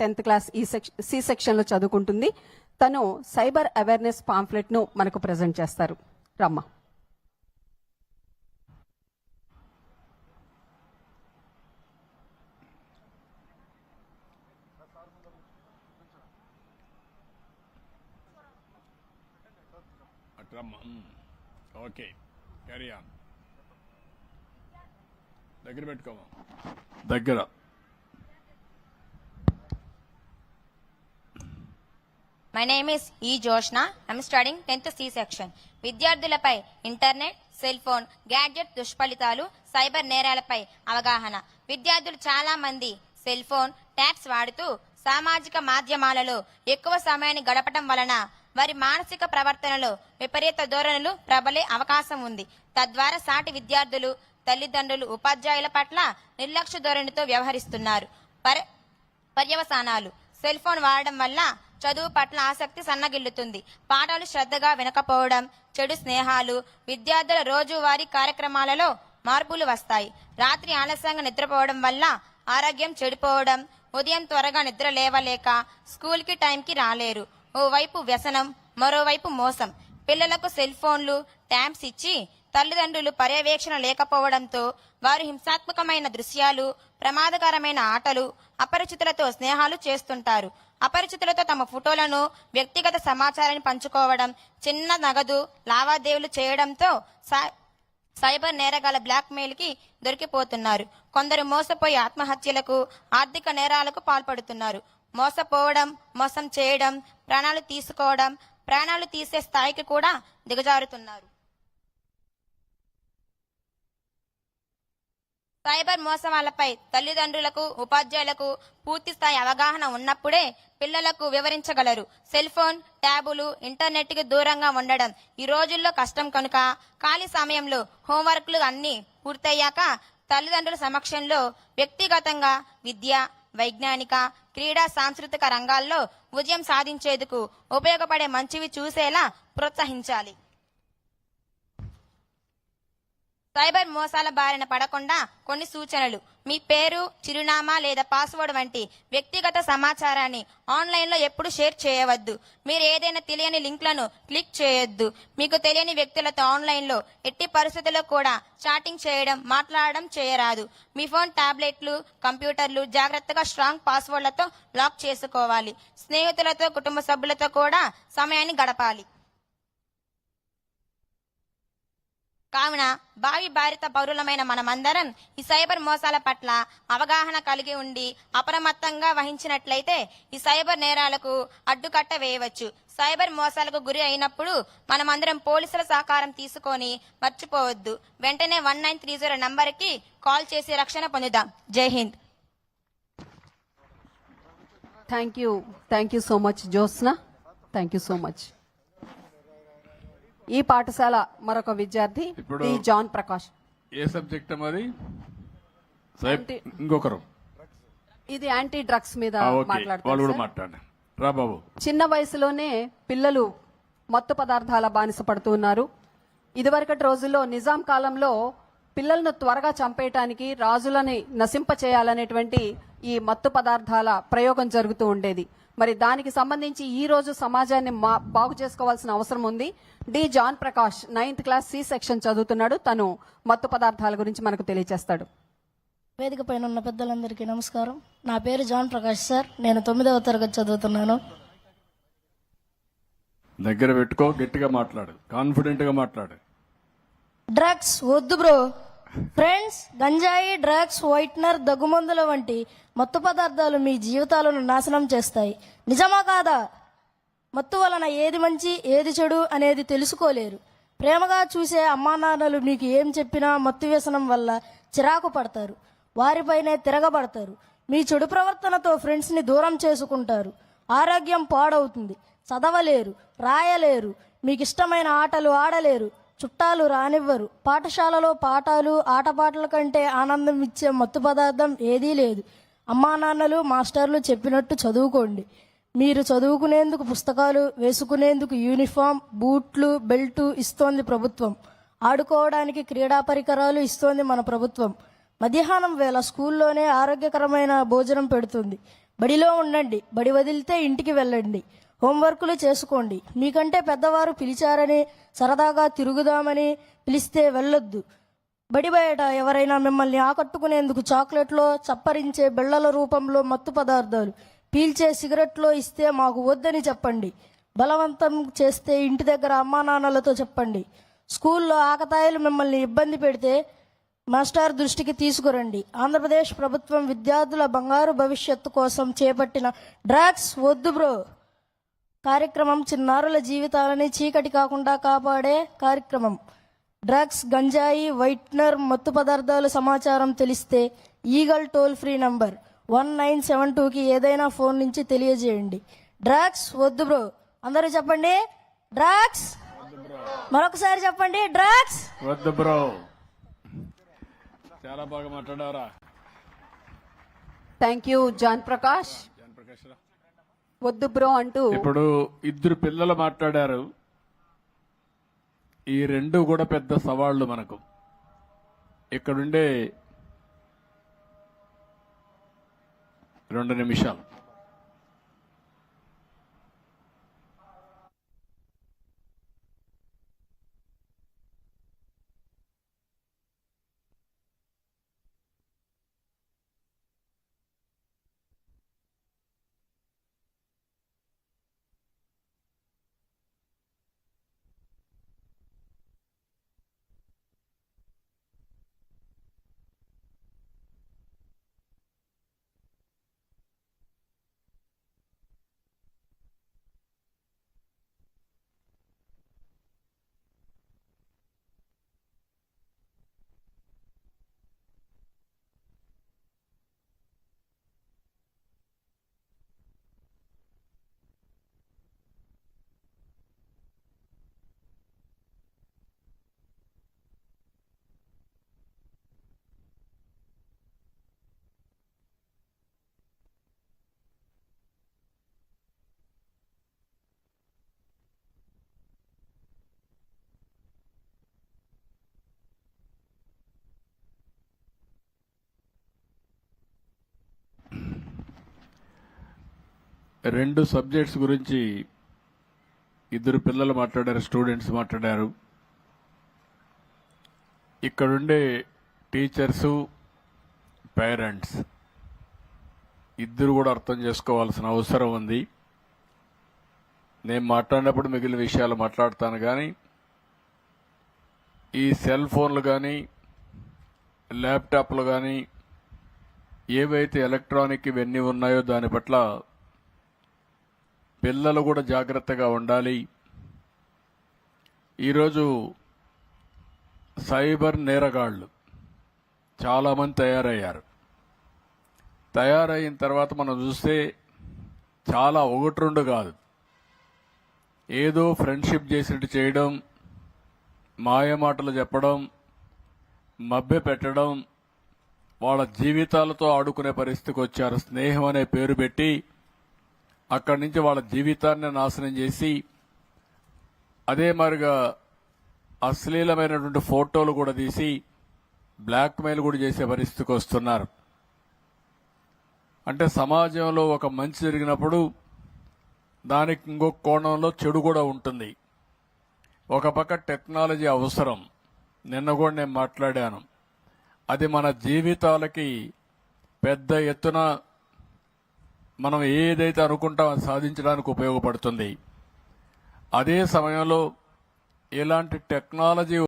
Tenth class ఈ section C సెక్షన్లో చదువుకుంటుంది. తను సైబర్ అవేర్నెస్ పాంఫ్లెట్ను మనకు ప్రజెంట్ చేస్తారు. రమ్మ. ఓకే. క్యారీ ఆన్ దగ్గర పెట్టుకోమా? దగ్గర. My name is E Joshna I'm studying tenth C section విద్యార్థులపై ఇంటర్నెట్ సెల్ ఫోన్ గ్యాడ్జెట్ దుష్ఫలితాలు సైబర్ నేరాలపై అవగాహన. విద్యార్థులు చాలా మంది సెల్ ఫోన్ ట్యాబ్స్ వాడుతూ సామాజిక మాధ్యమాలలో ఎక్కువ సమయాన్ని గడపడం వలన వారి మానసిక ప్రవర్తనలో విపరీత ధోరణులు ప్రబలే అవకాశం ఉంది. తద్వారా సాటి విద్యార్థులు తల్లిదండ్రులు ఉపాధ్యాయుల పట్ల నిర్లక్ష్య ధోరణితో వ్యవహరిస్తున్నారు. పర్- పర్యవసానాలు. సెల్ ఫోన్ వాడడం వల్ల చదువు పట్ల ఆసక్తి సన్నగిల్లుతుంది. పాఠాలు శ్రద్ధగా వినకపోవడం చెడు స్నేహాలు విద్యార్థుల రోజువారీ కార్యక్రమాలలో మార్పులు వస్తాయి. రాత్రి ఆలస్యంగా నిద్రపోవడం వల్ల ఆరోగ్యం చెడిపోవడం ఉదయం త్వరగా నిద్ర లేవలేక స్కూల్కి టైంకి రాలేరు. ఓవైపు వ్యసనం మరోవైపు మోసం. పిల్లలకు సెల్ ఫోన్లు ట్యాంప్స్ ఇచ్చి తల్లిదండ్రులు పర్యవేక్షణ లేకపోవడంతో వారు హింసాత్మకమైన దృశ్యాలు ప్రమాదకరమైన ఆటలు అపరిచితులతో స్నేహాలు చేస్తుంటారు. అపరిచితులతో తమ ఫోటోలను వ్యక్తిగత సమాచారాన్ని పంచుకోవడం చిన్న నగదు లావాదేవీలు చేయడంతో సైబర్ నేరగాల బ్లాక్ మెయిల్కి దొరికిపోతున్నారు. కొందరు మోసపోయి ఆత్మహత్యలకు ఆర్థిక నేరాలకు పాల్పడుతున్నారు. మోసపోవడం మోసం చేయడం ప్రాణాలు తీసుకోవడం ప్రాణాలు తీసే స్థాయికి కూడా దిగజారుతున్నారు. సైబర్ మోసమాలపై తల్లిదండ్రులకు ఉపాధ్యాయులకు పూర్తి స్థాయి అవగాహన ఉన్నప్పుడే పిల్లలకు వివరించగలరు. సెల్ ఫోన్ ట్యాబులు ఇంటర్నెట్కి దూరంగా ఉండడం ఈ రోజుల్లో కష్టం కనుక ఖాళీ సమయంలో హోంవర్క్లు అన్ని పూర్తయ్యాక తల్లిదండ్రుల సమక్షంలో వ్యక్తిగతంగా విద్య వైజ్ఞానిక క్రీడా సాంస్కృతిక రంగాల్లో విజయం సాధించేందుకు ఉపయోగపడే మంచివి చూసేలా ప్రోత్సహించాలి. సైబర్ మోసాల బారిన పడకుండా కొన్ని సూచనలు. మీ పేరు చిరునామా లేదా పాస్వర్డ్ వంటి వ్యక్తిగత సమాచారాన్ని ఆన్లైన్లో ఎప్పుడు షేర్ చేయవద్దు. మీరు ఏదైనా తెలియని లింక్లను క్లిక్ చేయొద్దు. మీకు తెలియని వ్యక్తులతో ఆన్లైన్లో ఎట్టి పరిస్థితుల్లో కూడా చాటింగ్ చేయడం మాట్లాడడం చేయరాదు. మీ ఫోన్ టాబ్లెట్లు కంప్యూటర్లు జాగ్రత్తగా స్ట్రాంగ్ పాస్వర్డ్లతో లాక్ చేసుకోవాలి. స్నేహితులతో కుటుంబ సభ్యులతో కూడా సమయాన్ని గడపాలి. కావున భావి భారత పౌరులమైన మనమందరం ఈ సైబర్ మోసాల పట్ల అవగాహన కలిగి ఉండి అప్రమత్తంగా వహించినట్లయితే ఈ సైబర్ నేరాలకు అడ్డుకట్ట వేయవచ్చు. సైబర్ మోసాలకు గురి అయినప్పుడు మనమందరం పోలీసుల సహకారం తీసుకొని మర్చిపోవద్దు. వెంటనే వన్ నైన్ త్రీ జీరో నంబర్కి కాల్ చేసి రక్షణ పొందుదాం. Jai Hind. Thank you thank you so much Josna thank you so much ఈ పాఠశాల మరొక విద్యార్థి ఇప్పుడు- జాన్ ప్రకాష్. ఏ సబ్జెక్ట్ మరి? ఇంకొకరు ఇది యాంటీ డ్రగ్స్ మీద ఆ, ఓకే. వాళ్ళు మాట్లాడతారు కూడా సార్. మాట్లాడండి. రా బాబు. చిన్న వయసులోనే పిల్లలు మత్తు పదార్థాల బానిస పడుతున్నారు ఇదివరకటి రోజుల్లో నిజాం కాలంలో పిల్లలను త్వరగా చంపేయటానికి రాజులని నశింప చేయాలనేటువంటి ఈ మత్తు పదార్థాల ప్రయోగం జరుగుతూ ఉండేది. మరి దానికి సంబంధించి ఈ రోజు సమాజాన్ని మా- బాగు చేసుకోవాల్సిన అవసరం ఉంది. D John Prakash ninth class C section చదువుతున్నాడు. తను మత్తు పదార్థాల గురించి మనకు తెలియజేస్తాడు వేదిక పైన ఉన్న పెద్దలందరికీ నమస్కారం. నా పేరు జాన్ ప్రకాష్ సార్. నేను తొమ్మిదవ తరగతి చదువుతున్నాను. దగ్గర పెట్టుకో గట్టిగా మాట్లాడు కాన్ఫిడెంట్గా మాట్లాడు. డ్రగ్స్ వద్దు బ్రో. ఫ్రెండ్స్ గంజాయి డ్రగ్స్ వైట్నర్ దగ్గుమందుల వంటి మత్తు పదార్థాలు మీ జీవితాలను నాశనం చేస్తాయి. నిజమా కాదా? మత్తు వలన ఏది మంచి ఏది చెడు అనేది తెలుసుకోలేరు. ప్రేమగా చూసే అమ్మా నాన్నలు మీకు ఏం చెప్పినా మత్తు వ్యసనం వల్ల చిరాకు పడతారు. వారిపైనే తిరగబడతారు. మీ చెడు ప్రవర్తనతో ఫ్రెండ్స్ని దూరం చేసుకుంటారు. ఆరోగ్యం పాడవుతుంది. చదవలేరు రాయలేరు. మీకు ఇష్టమైన ఆటలు ఆడలేరు. చుట్టాలు రానివ్వరు. పాఠశాలలో పాఠాలు ఆటపాటల కంటే ఆనందం ఇచ్చే మత్తు పదార్థం ఏదీ లేదు. అమ్మా నాన్నలు మాస్టర్లు చెప్పినట్టు చదువుకోండి. మీరు చదువుకునేందుకు పుస్తకాలు వేసుకునేందుకు యూనిఫామ్ బూట్లు బెల్టు ఇస్తోంది ప్రభుత్వం. ఆడుకోవడానికి క్రీడా పరికరాలు ఇస్తోంది మన ప్రభుత్వం. మధ్యాహ్నం వేళ స్కూల్లోనే ఆరోగ్యకరమైన భోజనం పెడుతుంది. బడిలో ఉండండి. బడి వదిలితే ఇంటికి వెళ్ళండి. హోంవర్కులు చేసుకోండి. మీకంటే పెద్దవారు పిలిచారని సరదాగా తిరుగుదామని పిలిస్తే వెళ్ళొద్దు. బడి బయట ఎవరైనా మిమ్మల్ని ఆకట్టుకునేందుకు చాక్లెట్లో చప్పరించే బిళ్ళల రూపంలో మత్తు పదార్థాలు పీల్చే సిగరెట్లో ఇస్తే మాకు వద్దని చెప్పండి. బలవంతం చేస్తే ఇంటి దగ్గర అమ్మా నాన్నలతో చెప్పండి. స్కూల్లో ఆకతాయిలు మిమ్మల్ని ఇబ్బంది పెడితే మాస్టర్ దృష్టికి తీసుకురండి. ఆంధ్రప్రదేశ్ ప్రభుత్వం విద్యార్థుల బంగారు భవిష్యత్తు కోసం చేపట్టిన డ్రాగ్స్ వద్దు బ్రో. కార్యక్రమం చిన్నారుల జీవితాలని చీకటి కాకుండా కాపాడే కార్యక్రమం. డ్రగ్స్ గంజాయి వైట్నర్ మత్తు పదార్థాల సమాచారం తెలిస్తే eagle toll free number one nine seven టూకి ఏదైనా ఫోన్ నుంచి తెలియజేయండి. డ్రగ్స్ వద్దు బ్రో. అందరూ చెప్పండి. డ్రగ్స్? మరొకసారి చెప్పండి. డ్రగ్స్? వద్దు బ్రో. చాలా బాగా మాట్లాడారా thank you John Prakash Prakash రా. వద్దు బ్రో అంటూ ఇప్పుడు ఇద్దరు పిల్లలు మాట్లాడారు. ఈ రెండు కూడా పెద్ద సవాళ్ళు మనకు. ఇక్కడుండే రెండు నిమిషాలు. రెండు సబ్జెక్ట్స్ గురించి ఇద్దరు పిల్లలు మాట్లాడారు స్టూడెంట్స్ మాట్లాడారు. ఇక్కడుండే టీచర్సు పేరెంట్స్ ఇద్దరు కూడా అర్థం చేసుకోవాల్సిన అవసరం ఉంది. నేను మాట్లాడినప్పుడు మిగిలిన విషయాలు మాట్లాడతాను కానీ ఈ సెల్ ఫోన్లు కానీ ల్యాప్టాప్లు కానీ ఏవైతే ఎలక్ట్రానిక్ ఇవన్నీ ఉన్నాయో దాని పట్ల పిల్లలు కూడా జాగ్రత్తగా ఉండాలి. ఈరోజు సైబర్ నేరగాళ్ళు చాలామంది తయారయ్యారు. తయారైన తర్వాత మనం చూస్తే చాలా ఒకటి రెండు కాదు. ఏదో ఫ్రెండ్షిప్ చేసినట్టు చేయడం మాయమాటలు చెప్పడం మభ్య పెట్టడం వాళ్ళ జీవితాలతో ఆడుకునే పరిస్థితికి వచ్చారు. స్నేహం అనే పేరు పెట్టి అక్కడి నుంచి వాళ్ళ జీవితాన్ని నాశనం చేసి అదే మరిగా అశ్లీలమైనటువంటి ఫోటోలు కూడా తీసి బ్లాక్మెయిల్ కూడా చేసే పరిస్థితికి వస్తున్నారు. అంటే సమాజంలో ఒక మంచి జరిగినప్పుడు దానికి ఇంకొక కోణంలో చెడు కూడా ఉంటుంది. ఒక పక్క టెక్నాలజీ అవసరం. నిన్న కూడా నేను మాట్లాడాను. అది మన జీవితాలకి పెద్ద ఎత్తున మనం ఏదైతే అనుకుంటామో అది సాధించడానికి ఉపయోగపడుతుంది అదే సమయంలో ఇలాంటి టెక్నాలజీ